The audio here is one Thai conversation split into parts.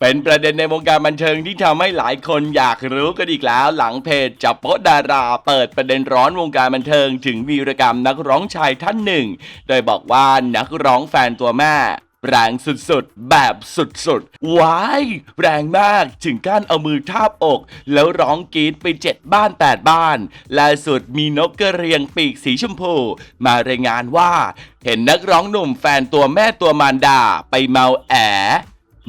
เป็นประเด็นในวงการบันเทิงที่ทำให้หลายคนอยากรู้กันอีกแล้ว หลังเพจจับโป๊ดาราเปิดประเด็นร้อนวงการบันเทิง ถึงวีรกรรมนักร้องชายท่านหนึ่ง โดยบอกว่านักร้องแฟนตัวแม่แรงสุดๆ แบบสุดๆ ว้าย แรงมาก ถึงกั้นเอามือทาบอก แล้วร้องกรีดไปเจ็ดบ้านแปดบ้าน ล่าสุดมีนกกระเรียงปีกสีชมพู มารายงานว่า เห็นนักร้องหนุ่มแฟนตัวแม่ตัวมารดา ไปเมาแอ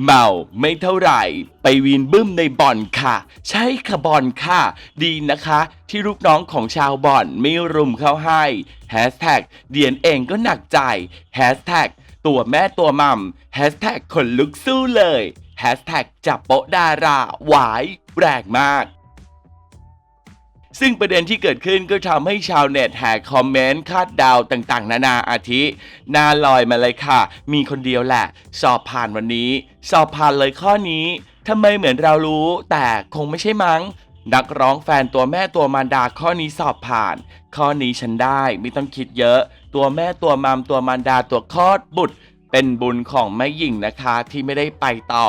เมาไม่เท่าไหร่ ไปวีนบึ้มในบ่อนค่ะ ใช่ค่ะบ่อนค่ะ ดีนะคะ ที่ลูกน้องของชาวบ่อนไม่รุมเข้าให้แฮชแท็กเดียนเองก็หนักใจแฮชแท็กตัวแม่ตัวมัมแฮชแท็กขนลุกสู้เลยแฮชแท็กจับโปะดาราหวายแรงมาก ซึ่งประเด็นที่เกิดขึ้นก็ทำให้ชาวเน็ตแห่คอมเมนต์คาดเดาวต่างๆ นานาอาทิหน้าลอยมาเลยค่ะ มีคนเดียวแหละ สอบผ่านวันนี้ สอบผ่านเลยข้อนี้ทำไมเหมือนเรารู้ แต่คงไม่ใช่มั้ง นักร้องแฟนตัวแม่ตัวมารดาข้อนี้สอบผ่าน ข้อนี้ฉันได้ไม่ต้องคิดเยอะ ตัวแม่ตัวมัมตัวมารดาตัวคลอดบุตร เป็นบุญของแม่หญิงนะคะที่ไม่ได้ไปต่อ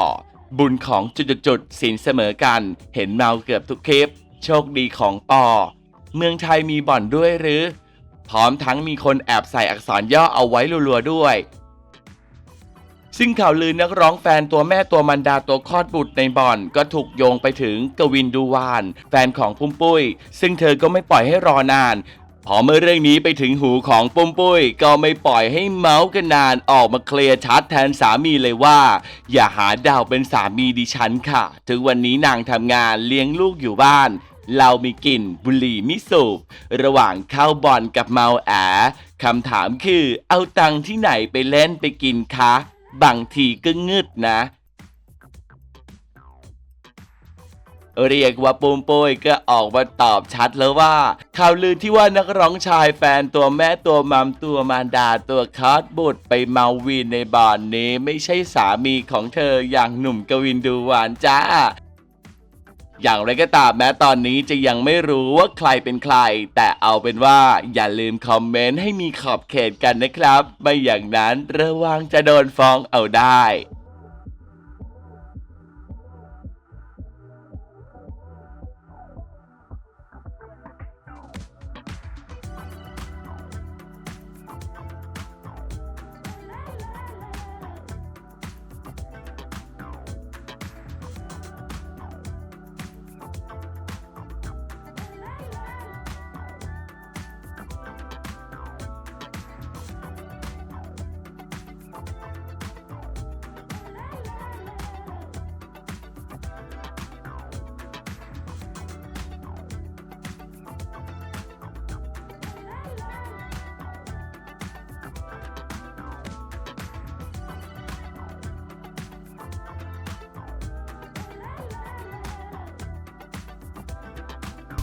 บุญของจุดๆๆสินเสมอกัน เห็นเมาเกือบทุกคลิป โชคดีของปอเมืองไทยมีบ่อนด้วยหรือ พร้อมทั้งมีคนแอบใส่อักษรย่อเอาไว้รัวๆด้วย ซึ่งข่าวลือนักร้องแฟนตัวแม่ตัวมันดาตัวคลอดบุตรในบ่อน ก็ถูกโยงไปถึงกวินดูวาน แฟนของปุ้มปุ้ย ซึ่งเธอก็ไม่ปล่อยให้รอนานพอเมื่อเรื่องนี้ไปถึงหูของปุ้มปุ้ย ก็ไม่ปล่อยให้เมาส์กันนานออกมาเคลียร์ชัดแทนสามีเลยว่า อย่าหาดาวเป็นสามีดิฉันค่ะ ถึงวันนี้นางทำงานเลี้ยงลูกอยู่บ้าน เรามีกลิ่นบุหรี่มิสูบระหว่างเข้าบ่อนกับเมาแอคำถามคือเอาตังที่ไหนไปเล่นไปกินคะ บางทีก็งึดนะ เรียกว่าปูมปุ้ยก็ออกมาตอบชัดแล้วว่า ข่าวลือที่ว่านักร้องชายแฟนตัวแม่ตัวมัมตัวมารดาตัวคอสบุตรไปเมาวีนในบ่อนนี้ไม่ใช่สามีของเธออย่างหนุ่มกวินดูหวานจ้า อย่างไรก็ตามแม้ตอนนี้จะยังไม่รู้ว่าใครเป็นใคร แต่เอาเป็นว่าอย่าลืมคอมเมนต์ให้มีขอบเขตกันนะครับ ไม่อย่างนั้นระวังจะโดนฟ้องเอาได้